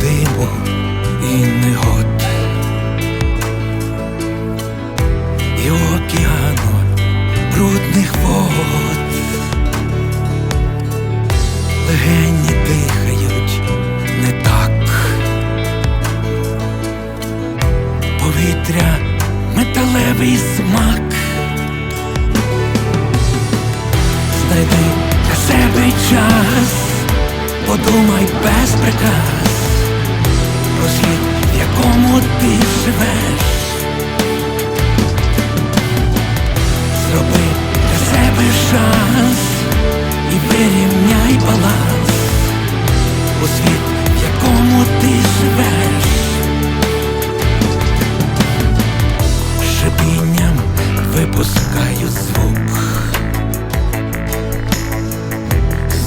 диму і негод, і океану брудних вод, легені дихають не так, повітря металевий смак. Знайди для себе час, подумай без приказ про світ, в якому ти живеш. Зроби для себе шанс і вирівняй баланс у світ, в якому ти живеш. Шипінням випускаю звук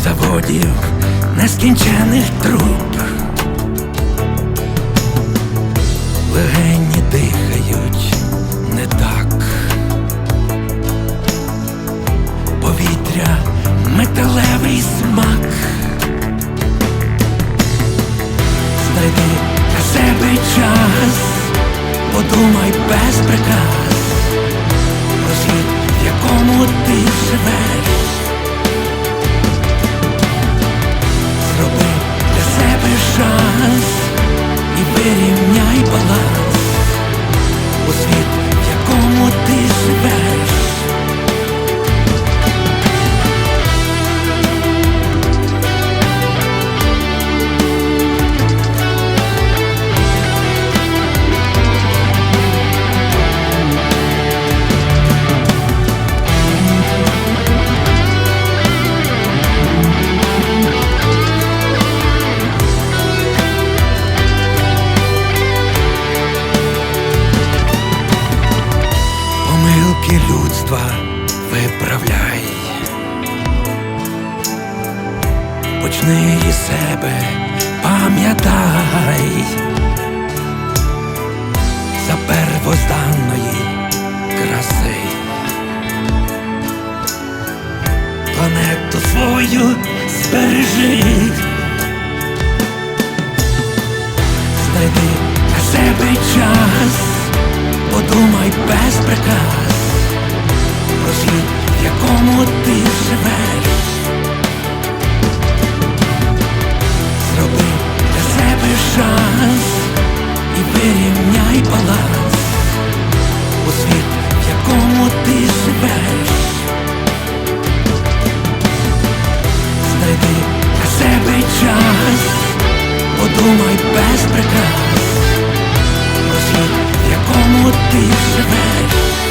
заводів нескінчених труб. Легені дихають не так. Повітря металевий смак. Знайди для себе час, подумай без приказ вирівняй баланс Почни себе, пам'ятай за первозданної краси. Планету свою збережи. Знайди для себе час, подумай без приказ подумай без приказ про в якому ти живеш.